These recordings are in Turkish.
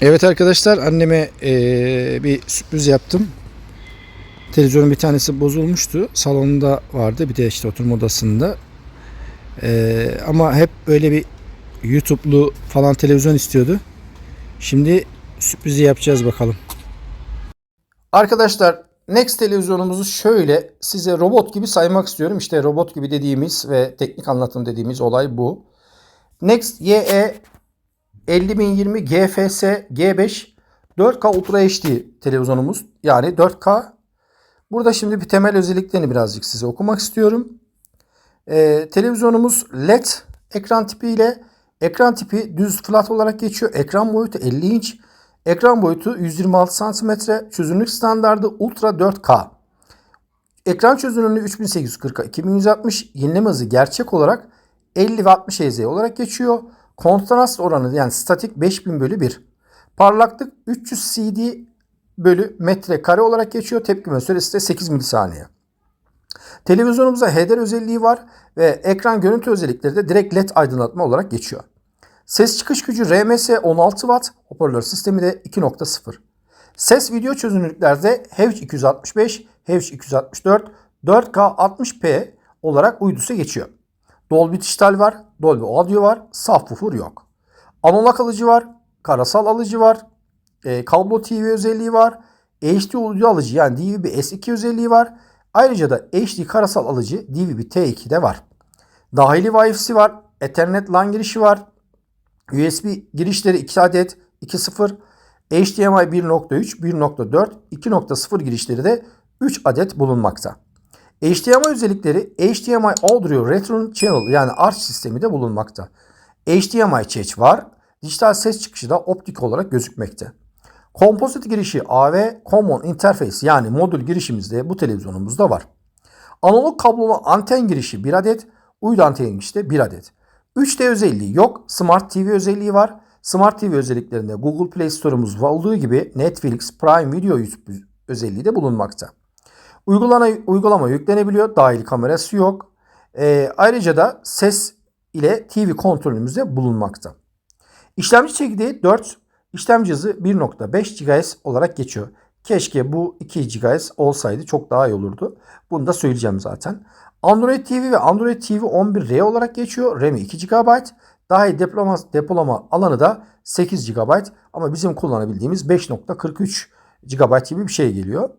Evet arkadaşlar anneme eee, bir sürpriz yaptım. Televizyonun bir tanesi bozulmuştu. Salonda vardı bir de işte oturma odasında. Eee, ama hep böyle bir YouTube'lu falan televizyon istiyordu. Şimdi sürprizi yapacağız bakalım. Arkadaşlar Next televizyonumuzu şöyle size robot gibi saymak istiyorum. İşte robot gibi dediğimiz ve teknik anlatım dediğimiz olay bu. Next YE 50020 GFS G5 4K Ultra HD televizyonumuz. Yani 4K. Burada şimdi bir temel özelliklerini birazcık size okumak istiyorum. Ee, televizyonumuz LED ekran tipi ile ekran tipi düz flat olarak geçiyor. Ekran boyutu 50 inç. Ekran boyutu 126 cm. Çözünürlük standardı Ultra 4K. Ekran çözünürlüğü 3840 2160. Yenileme hızı gerçek olarak 50 ve 60 Hz olarak geçiyor. Kontrast oranı yani statik 5000 bölü 1. Parlaklık 300 CD bölü metre kare olarak geçiyor. Tepkime süresi de 8 milisaniye. Televizyonumuzda HDR özelliği var ve ekran görüntü özellikleri de direkt LED aydınlatma olarak geçiyor. Ses çıkış gücü RMS 16 Watt, hoparlör sistemi de 2.0. Ses video çözünürlüklerde HEVC 265, HEVC 264, 4K 60p olarak uydusu geçiyor. Dolby dijital var, Dolby audio var, subwoofer yok. Analog alıcı var, karasal alıcı var, e, kablo TV özelliği var, HD audio alıcı yani DVB S2 özelliği var. Ayrıca da HD karasal alıcı DVB T2 de var. Dahili Wi-Fi'si var, Ethernet LAN girişi var, USB girişleri 2 adet 2.0, HDMI 1.3, 1.4, 2.0 girişleri de 3 adet bulunmakta. HDMI özellikleri HDMI Audio Return Channel yani ARC sistemi de bulunmakta. HDMI çeç var. Dijital ses çıkışı da optik olarak gözükmekte. Kompozit girişi AV Common Interface yani modül girişimizde bu televizyonumuzda var. Analog kablolu anten girişi 1 adet, uydu anten girişi de 1 adet. 3D özelliği yok. Smart TV özelliği var. Smart TV özelliklerinde Google Play Store'umuz olduğu gibi Netflix, Prime Video özelliği de bulunmakta. Uygulama, uygulama yüklenebiliyor. Dahil kamerası yok. Ee, ayrıca da ses ile TV kontrolümüz de bulunmakta. İşlemci çekirdeği 4, işlemci hızı 1.5 GHz olarak geçiyor. Keşke bu 2 GHz olsaydı çok daha iyi olurdu. Bunu da söyleyeceğim zaten. Android TV ve Android TV 11R olarak geçiyor. RAM'i 2 GB. Dahil depolama, depolama alanı da 8 GB. Ama bizim kullanabildiğimiz 5.43 GB gibi bir şey geliyor.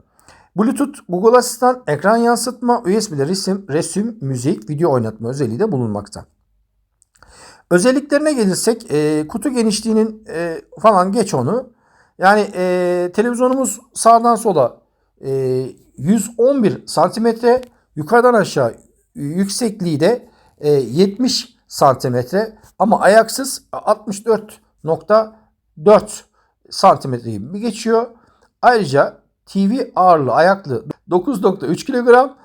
Bluetooth, Google Asistan, ekran yansıtma, USB'de resim, resim, müzik, video oynatma özelliği de bulunmakta. Özelliklerine gelirsek e, kutu genişliğinin e, falan geç onu. Yani e, televizyonumuz sağdan sola e, 111 santimetre yukarıdan aşağı yüksekliği de e, 70 santimetre ama ayaksız 64.4 santimetre gibi geçiyor. Ayrıca TV ağırlığı ayaklı 9.3 kilogram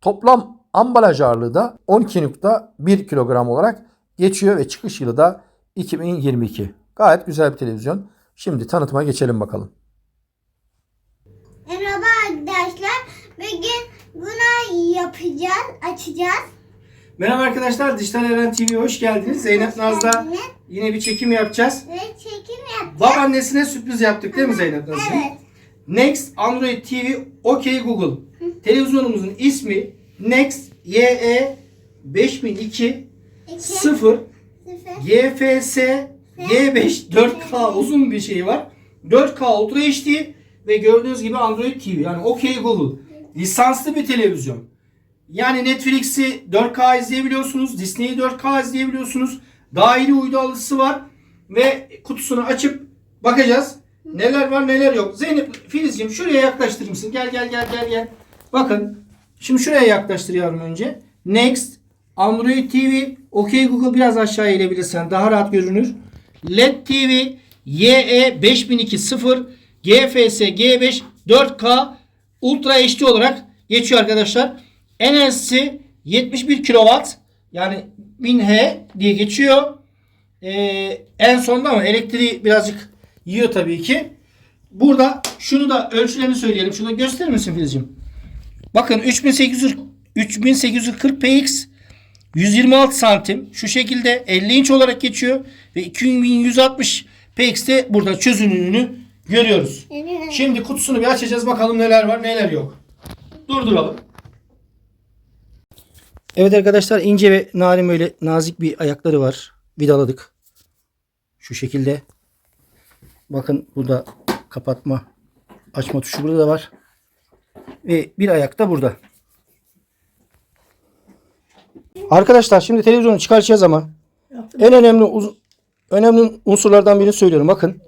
toplam ambalaj ağırlığı da 12.1 kilogram olarak geçiyor ve çıkış yılı da 2022. Gayet güzel bir televizyon. Şimdi tanıtıma geçelim bakalım. Merhaba arkadaşlar. Bugün bunu yapacağız, açacağız. Merhaba arkadaşlar, Dijital Eren TV'ye hoş geldiniz. Zeynep geldiniz. yine bir çekim yapacağız. Ve çekim yapacağız. Babaannesine sürpriz yaptık değil mi Zeynep Naz'cığım? Evet. Next Android TV OK Google. Televizyonumuzun ismi Next YE 5002 İki, 0 sıfır. GFS G5 4K uzun bir şey var. 4K Ultra HD ve gördüğünüz gibi Android TV yani OK Google. Lisanslı bir televizyon. Yani Netflix'i 4K izleyebiliyorsunuz. Disney'i 4K izleyebiliyorsunuz. Dahili uydu alıcısı var. Ve kutusunu açıp bakacağız. Neler var neler yok. Zeynep Filizciğim şuraya yaklaştırır mısın? Gel gel gel gel gel. Bakın. Şimdi şuraya yaklaştır yavrum önce. Next. Android TV. OK Google biraz aşağı inebilirsen daha rahat görünür. LED TV. YE 5002 0 GFS G5 4K Ultra HD olarak geçiyor arkadaşlar. Enerjisi 71 kW yani 1000H diye geçiyor. Ee, en sonda ama elektriği birazcık yiyor tabii ki. Burada şunu da ölçülerini söyleyelim. Şunu da gösterir misin Filizciğim? Bakın 3800 3840 px 126 santim şu şekilde 50 inç olarak geçiyor ve 2160 px'te burada çözünürlüğünü görüyoruz. Şimdi kutusunu bir açacağız bakalım neler var neler yok. Durduralım. Evet arkadaşlar ince ve narin böyle nazik bir ayakları var. Vidaladık. Şu şekilde. Bakın burada kapatma açma tuşu burada da var. Ve bir ayak da burada. Arkadaşlar şimdi televizyonu çıkaracağız ama en önemli uz- önemli unsurlardan birini söylüyorum. Bakın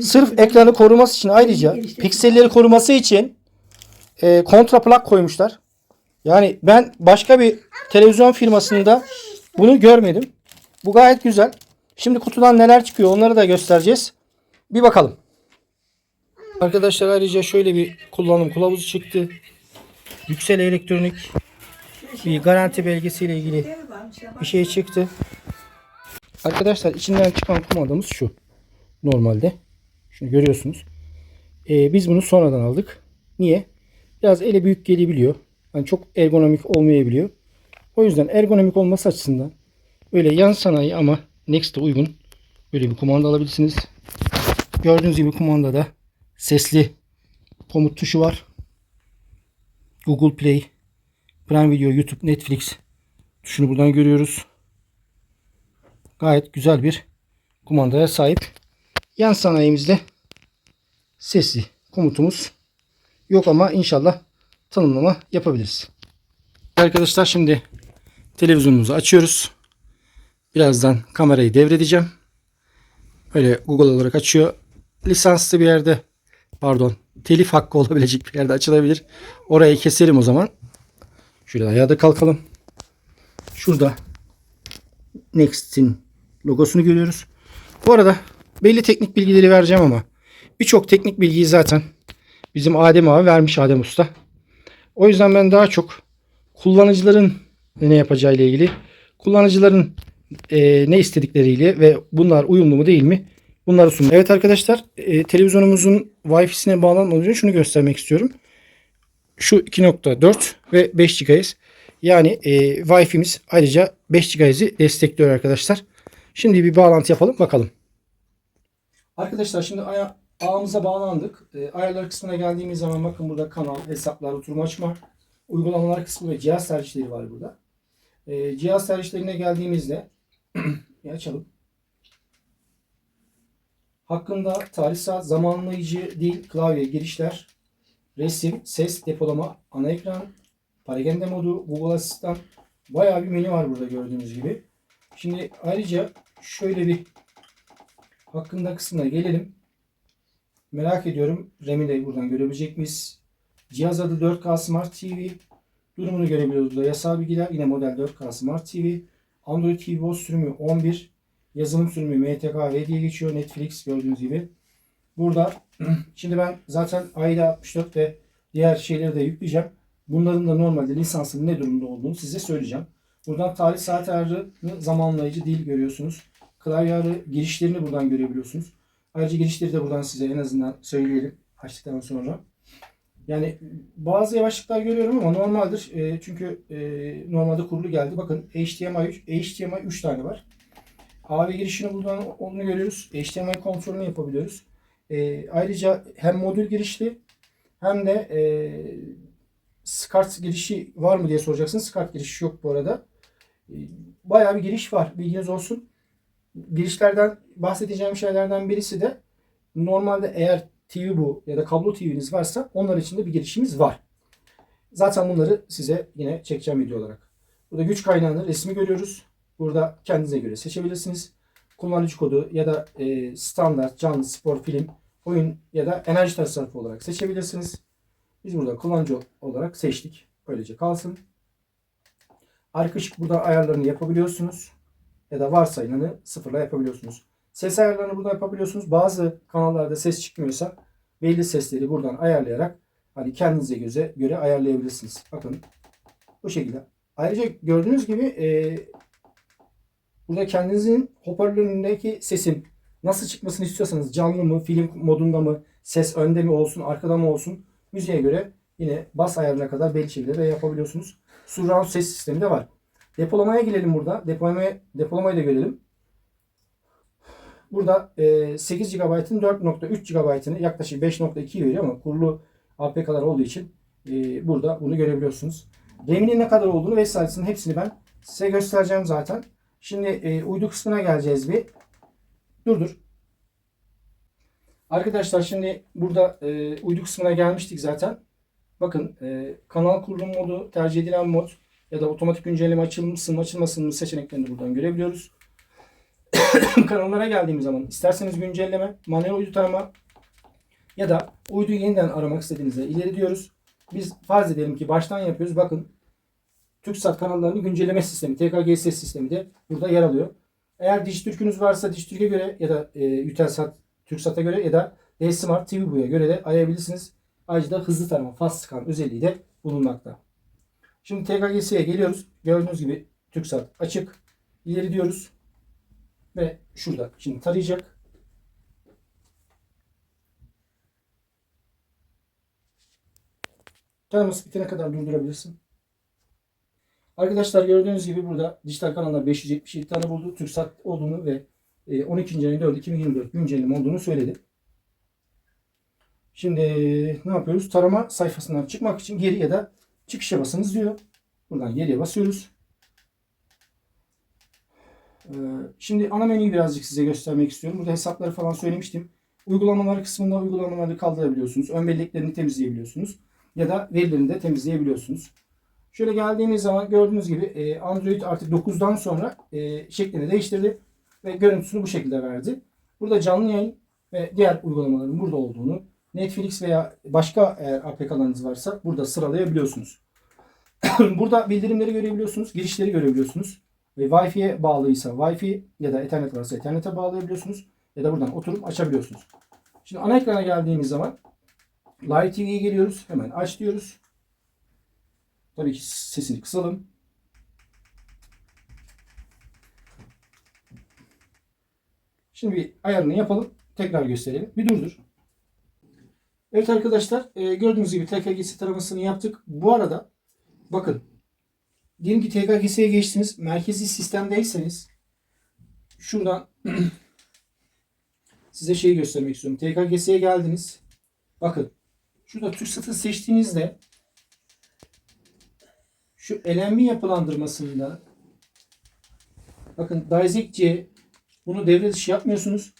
sırf ekranı koruması için ayrıca pikselleri koruması için e, kontra plak koymuşlar. Yani ben başka bir televizyon firmasında bunu görmedim. Bu gayet güzel. Şimdi kutudan neler çıkıyor onları da göstereceğiz. Bir bakalım. Arkadaşlar ayrıca şöyle bir kullanım kılavuzu çıktı. Yüksel Elektronik bir garanti belgesiyle ilgili bir şey çıktı. Arkadaşlar içinden çıkan kumandamız şu. Normalde. Şunu görüyorsunuz. Ee, biz bunu sonradan aldık. Niye? Biraz ele büyük gelebiliyor. Yani çok ergonomik olmayabiliyor. O yüzden ergonomik olması açısından böyle yan sanayi ama Next'e uygun böyle bir kumanda alabilirsiniz. Gördüğünüz gibi kumandada sesli komut tuşu var. Google Play, Prime Video, YouTube, Netflix tuşunu buradan görüyoruz. Gayet güzel bir kumandaya sahip. Yan sanayimizde sesli komutumuz yok ama inşallah tanımlama yapabiliriz. Arkadaşlar şimdi televizyonumuzu açıyoruz. Birazdan kamerayı devredeceğim. Öyle Google olarak açıyor. Lisanslı bir yerde pardon telif hakkı olabilecek bir yerde açılabilir. Orayı keselim o zaman. Şöyle ayağa kalkalım. Şurada Next'in logosunu görüyoruz. Bu arada belli teknik bilgileri vereceğim ama birçok teknik bilgiyi zaten bizim Adem abi vermiş Adem Usta. O yüzden ben daha çok kullanıcıların ne yapacağı ile ilgili kullanıcıların e, ne istedikleriyle ve bunlar uyumlu mu değil mi bunları sunmak. Evet arkadaşlar e, televizyonumuzun Wi-Fi'sine bağlanmadan önce şunu göstermek istiyorum. Şu 2.4 ve 5 GHz yani e, Wi-Fi'miz ayrıca 5 GHz'i destekliyor arkadaşlar. Şimdi bir bağlantı yapalım bakalım. Arkadaşlar şimdi ağımıza bağlandık. E, ayarlar kısmına geldiğimiz zaman bakın burada kanal, hesaplar, oturum açma, uygulamalar kısmı ve cihaz tercihleri var burada. E, cihaz tercihlerine geldiğimizde açalım. Hakkında tarih saat, zamanlayıcı, dil, klavye, girişler, resim, ses, depolama, ana ekran, paragende modu, Google Asistan bayağı bir menü var burada gördüğünüz gibi. Şimdi ayrıca şöyle bir hakkında kısmına gelelim. Merak ediyorum RAM'i de buradan görebilecek miyiz? Cihaz adı 4K Smart TV. Durumunu görebiliyoruz burada. Yasal bilgiler yine model 4K Smart TV. Android TV OS sürümü 11. Yazılım sürümü MTK diye geçiyor. Netflix gördüğünüz gibi. Burada şimdi ben zaten AIDA 64 ve diğer şeyleri de yükleyeceğim. Bunların da normalde lisansının ne durumda olduğunu size söyleyeceğim. Buradan tarih saat ayarını zamanlayıcı değil görüyorsunuz. Klavye girişlerini buradan görebiliyorsunuz. Ayrıca girişleri de buradan size en azından söyleyelim açtıktan sonra. Yani bazı yavaşlıklar görüyorum ama normaldir. E, çünkü e, normalde kurulu geldi. Bakın HDMI 3, HDMI 3 tane var. AV girişini buradan onu görüyoruz. HDMI kontrolünü yapabiliyoruz. E, ayrıca hem modül girişli hem de e, SCART girişi var mı diye soracaksınız. SCART girişi yok bu arada. E, bayağı bir giriş var. Bilginiz olsun. Girişlerden bahsedeceğim şeylerden birisi de normalde eğer TV bu ya da kablo TV'niz varsa onlar için de bir girişimiz var. Zaten bunları size yine çekeceğim video olarak. Burada güç kaynağını resmi görüyoruz. Burada kendinize göre seçebilirsiniz. Kullanıcı kodu ya da e, standart, canlı, spor, film, oyun ya da enerji tasarrufu olarak seçebilirsiniz. Biz burada kullanıcı olarak seçtik. Böylece kalsın. Arka ışık burada ayarlarını yapabiliyorsunuz. Ya da varsayılanı sıfırla yapabiliyorsunuz. Ses ayarlarını burada yapabiliyorsunuz. Bazı kanallarda ses çıkmıyorsa belli sesleri buradan ayarlayarak hani kendinize göre, göre ayarlayabilirsiniz. Bakın bu şekilde. Ayrıca gördüğünüz gibi e, burada kendinizin hoparlöründeki sesin nasıl çıkmasını istiyorsanız canlı mı, film modunda mı, ses önde mi olsun, arkada mı olsun müziğe göre yine bas ayarına kadar belli şeyleri yapabiliyorsunuz. surround ses sistemi de var. Depolamaya gelelim burada. Depolamaya, depolamayı da görelim. Burada e, 8 GB'ın 4.3 GB'ını yaklaşık 5.2 veriyor ama kurulu APK'lar olduğu için e, burada bunu görebiliyorsunuz. RAM'inin ne kadar olduğunu vesairesinin hepsini ben size göstereceğim zaten. Şimdi e, uydu kısmına geleceğiz bir. Dur dur. Arkadaşlar şimdi burada e, uydu kısmına gelmiştik zaten. Bakın kanal kurulum modu, tercih edilen mod ya da otomatik güncelleme açılmasın mı açılmasın mı seçeneklerini buradan görebiliyoruz. Kanallara geldiğimiz zaman isterseniz güncelleme, manuel uydu tarama ya da uyduyu yeniden aramak istediğinizde ileri diyoruz. Biz farz edelim ki baştan yapıyoruz. Bakın TürkSat kanallarının güncelleme sistemi, TKGS sistemi de burada yer alıyor. Eğer Dijitürk'ünüz varsa Dijitürk'e göre ya da e, Eutelsat, TürkSat'a göre ya da D-Smart TV Bu'ya göre de ayarlayabilirsiniz. Ayrıca hızlı tarama, fast scan özelliği de bulunmakta. Şimdi TKGS'ye geliyoruz. Gördüğünüz gibi TürkSat açık. İleri diyoruz. Ve şurada şimdi tarayacak. Taraması bitene kadar durdurabilirsin. Arkadaşlar gördüğünüz gibi burada dijital kanallar 577 tane buldu. TürkSat olduğunu ve e, 12. ayın 4 2024 güncelleme olduğunu söyledi. Şimdi ne yapıyoruz? Tarama sayfasından çıkmak için geri ya da çıkışa basınız diyor. Buradan geriye basıyoruz. Ee, Şimdi ana menüyü birazcık size göstermek istiyorum. Burada hesapları falan söylemiştim. Uygulamalar kısmında uygulamaları kaldırabiliyorsunuz. Ön belleklerini temizleyebiliyorsunuz. Ya da verilerini de temizleyebiliyorsunuz. Şöyle geldiğimiz zaman gördüğünüz gibi e, Android artık 9'dan sonra e, şeklini değiştirdi. Ve görüntüsünü bu şekilde verdi. Burada canlı yayın ve diğer uygulamaların burada olduğunu Netflix veya başka eğer APK'larınız varsa burada sıralayabiliyorsunuz. burada bildirimleri görebiliyorsunuz. Girişleri görebiliyorsunuz. Ve Wi-Fi'ye bağlıysa Wi-Fi ya da Ethernet varsa Ethernet'e bağlayabiliyorsunuz. Ya da buradan oturup açabiliyorsunuz. Şimdi ana ekrana geldiğimiz zaman Live TV'ye geliyoruz. Hemen aç diyoruz. Tabii ki sesini kısalım. Şimdi bir ayarını yapalım. Tekrar gösterelim. Bir durdur. Evet arkadaşlar e, gördüğünüz gibi TKGS taramasını yaptık. Bu arada bakın diyelim ki TKGS'ye geçtiniz. Merkezi sistemdeyseniz şuradan size şeyi göstermek istiyorum. TKGS'ye geldiniz. Bakın şurada TürkSat'ı seçtiğinizde şu LNB yapılandırmasında bakın Dizec C bunu devre dışı yapmıyorsunuz.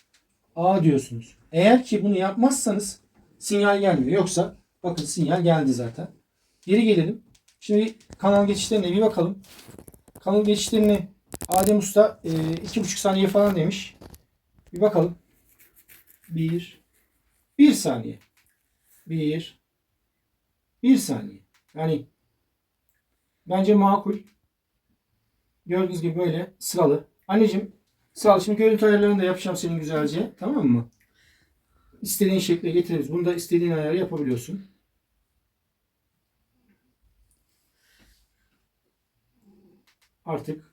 A diyorsunuz. Eğer ki bunu yapmazsanız sinyal gelmiyor. Yoksa bakın sinyal geldi zaten. Geri gelelim. Şimdi kanal geçişlerine bir bakalım. Kanal geçişlerini Adem Usta e, iki buçuk saniye falan demiş. Bir bakalım. Bir. Bir saniye. Bir. Bir saniye. Yani bence makul. Gördüğünüz gibi böyle sıralı. Anneciğim sıralı. Şimdi görüntü ayarlarını da yapacağım senin güzelce. Tamam mı? İstediğin şekle getiririz. Bunu da istediğin ayarı yapabiliyorsun. Artık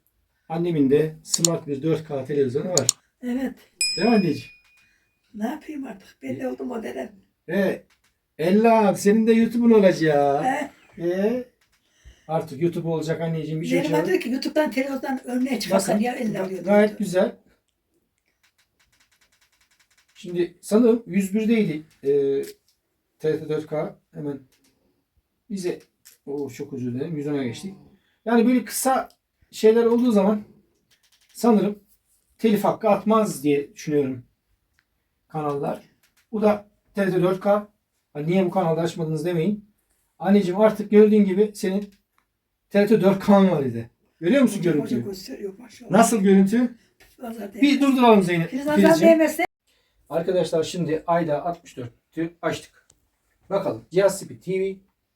annemin de smart bir 4K televizyonu var. Evet. Değil mi anneciğim? Ne yapayım artık? Belli oldu modelim. Evet. Ella senin de YouTube'un olacak. He? Ee, artık YouTube olacak anneciğim. Bir şey Benim adı ki YouTube'dan televizyondan örneğe çıkarsan ya elle alıyor. gayet güzel. Şimdi sanırım 101'deydi e, TRT 4K hemen bize o çok özür dilerim 110'a geçtik. Yani böyle kısa şeyler olduğu zaman sanırım telif hakkı atmaz diye düşünüyorum kanallar. Bu da TRT 4K. Ha, niye bu kanalda açmadınız demeyin. Anneciğim artık gördüğün gibi senin TRT 4K'n var idi. Görüyor musun görüntüyü? Nasıl görüntü? Bir durduralım Zeynep. Değmezse Arkadaşlar şimdi ayda 64'ü açtık. Bakalım. Cihaz TV,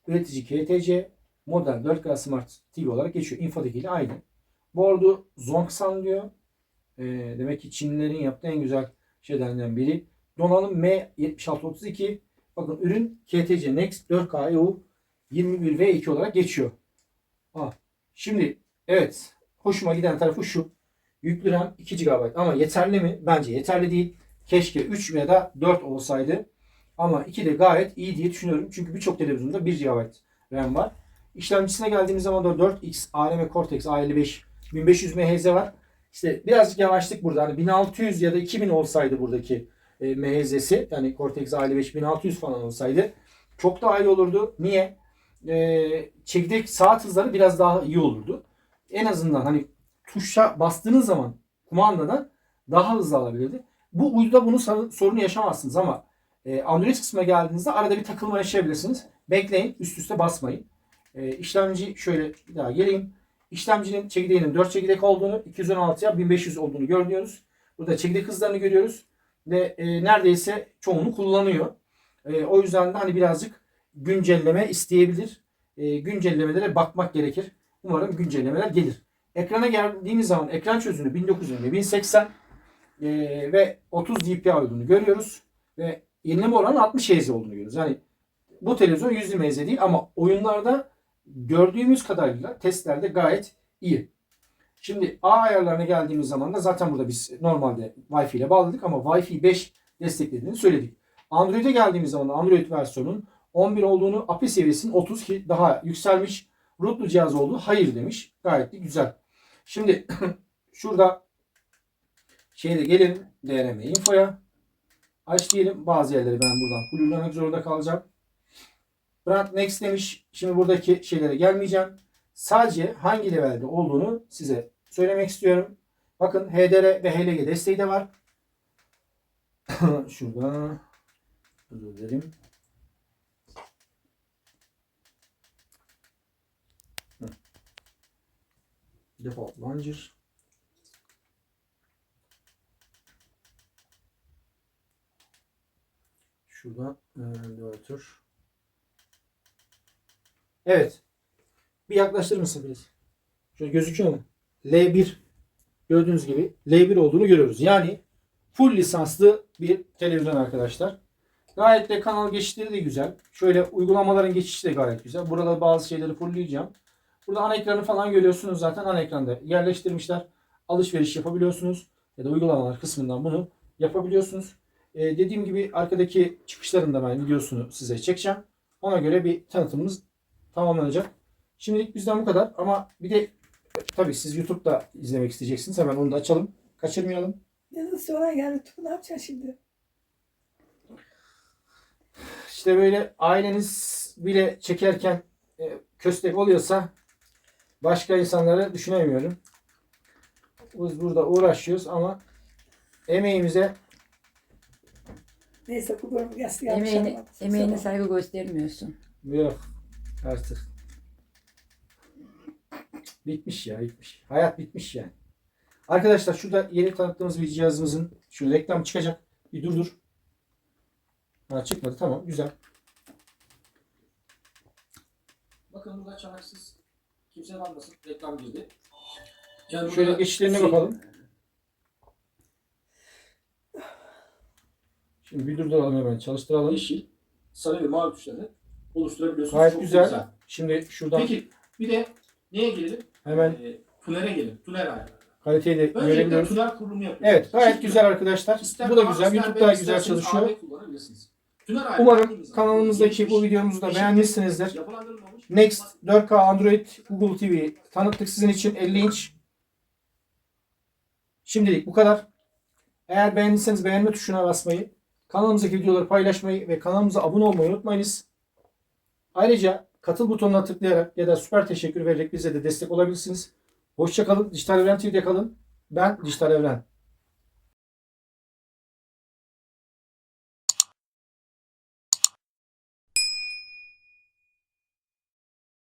üretici KTC, model 4K Smart TV olarak geçiyor. Infodaki ile aynı. Board'u Zongsan diyor. Ee, demek ki Çinlilerin yaptığı en güzel şeylerden biri. Donanım M7632. Bakın ürün KTC Next 4K EU 21V2 olarak geçiyor. Ha. Şimdi evet hoşuma giden tarafı şu. Yüklü RAM 2 GB ama yeterli mi? Bence yeterli değil. Keşke 3 ya da 4 olsaydı. Ama 2 de gayet iyi diye düşünüyorum. Çünkü birçok televizyonda 1 GB RAM var. İşlemcisine geldiğimiz zaman da 4X ARM Cortex A55 1500 MHz var. İşte birazcık yavaşlık burada. Hani 1600 ya da 2000 olsaydı buradaki e, MHZ'si yani Cortex A55 1600 falan olsaydı çok daha iyi olurdu. Niye? E, çekirdek saat hızları biraz daha iyi olurdu. En azından hani tuşa bastığınız zaman kumandadan daha hızlı alabilirdi. Bu uyduda bunun sor- sorunu yaşamazsınız ama e, Android kısmına geldiğinizde arada bir takılma yaşayabilirsiniz. Bekleyin, üst üste basmayın. E, işlemci şöyle bir daha geleyim. İşlemcinin çekirdeğinin 4 çekirdek olduğunu, 216'ya 1500 olduğunu görüyoruz. Burada çekirdek hızlarını görüyoruz ve e, neredeyse çoğunu kullanıyor. E, o yüzden de hani birazcık güncelleme isteyebilir. E, güncellemelere bakmak gerekir. Umarım güncellemeler gelir. Ekrana geldiğimiz zaman ekran çözünürlüğü 1920 1080 e, ve 30 dpi olduğunu görüyoruz ve yenileme oranı 60 Hz olduğunu görüyoruz. Yani bu televizyon 120 Hz değil ama oyunlarda gördüğümüz kadarıyla testlerde gayet iyi. Şimdi A ayarlarına geldiğimiz zaman da zaten burada biz normalde Wi-Fi ile bağladık ama Wi-Fi 5 desteklediğini söyledik. Android'e geldiğimiz zaman Android versiyonun 11 olduğunu, API seviyesinin 30 ki daha yükselmiş. Rootlu cihaz oldu. Hayır demiş. Gayet de güzel. Şimdi şurada şeyde gelin DRM infoya. Aç diyelim. Bazı yerleri ben buradan fulllemek zorunda kalacağım. Brand Next demiş. Şimdi buradaki şeylere gelmeyeceğim. Sadece hangi levelde olduğunu size söylemek istiyorum. Bakın HDR ve HLG desteği de var. Şurada özür dilerim. Default Launcher. Şurada e, Inverter. Evet. Bir yaklaştırır mısın biraz? Şöyle gözüküyor mu? L1 gördüğünüz gibi L1 olduğunu görüyoruz. Yani full lisanslı bir televizyon arkadaşlar. Gayet de kanal geçişleri de güzel. Şöyle uygulamaların geçişi de gayet güzel. Burada bazı şeyleri fullleyeceğim. Burada ana ekranı falan görüyorsunuz zaten ana ekranda yerleştirmişler. Alışveriş yapabiliyorsunuz. Ya da uygulamalar kısmından bunu yapabiliyorsunuz. Ee, dediğim gibi arkadaki çıkışlarında ben videosunu size çekeceğim. Ona göre bir tanıtımımız tamamlanacak. Şimdilik bizden bu kadar ama bir de e, tabii siz YouTube'da izlemek isteyeceksiniz. Hemen onu da açalım. Kaçırmayalım. Ne sonra yani ne yapacaksın şimdi? İşte böyle aileniz bile çekerken e, köstek oluyorsa başka insanları düşünemiyorum. Biz burada uğraşıyoruz ama emeğimize Neyse bu durum yaslı Emeğine, emeğine saygı göstermiyorsun. yok artık. Bitmiş ya bitmiş. Hayat bitmiş yani. Arkadaşlar şurada yeni tanıttığımız bir cihazımızın şu reklam çıkacak. Bir dur dur. Ha çıkmadı tamam güzel. Bakın burada çanaksız kimse almasın reklam girdi. Yani Şöyle burada geçişlerine şey- bakalım. Şimdi bir durduralım hemen çalıştıralım. Yeşil, sarı ve mavi tuşları oluşturabiliyorsunuz. Gayet Çok güzel. Şimdi şuradan Peki bir de neye gelelim? hemen Ee, tünere gelin. Tüner ayarı. kaliteyi de Öncelikle görebiliyoruz. tüner kurulumu yapıyoruz. Evet gayet Çift güzel arkadaşlar. İster Bu da A, güzel. ister YouTube B, daha güzel isterseniz çalışıyor. AB kullanabilirsiniz. Tüner ayarı Umarım dediğimiz zaman kanalımızdaki bu gelişmiş, videomuzu da beğenmişsinizdir. yapılandırılmamış, Next 4K Android Google TV tanıttık sizin için 50 inç. Şimdilik bu kadar. Eğer beğendiyseniz beğenme tuşuna basmayı, kanalımızdaki videoları paylaşmayı ve kanalımıza abone olmayı unutmayınız. Ayrıca katıl butonuna tıklayarak ya da süper teşekkür vererek bize de destek olabilirsiniz. Hoşçakalın. Dijital Evren TV'de kalın. Ben Dijital Evren.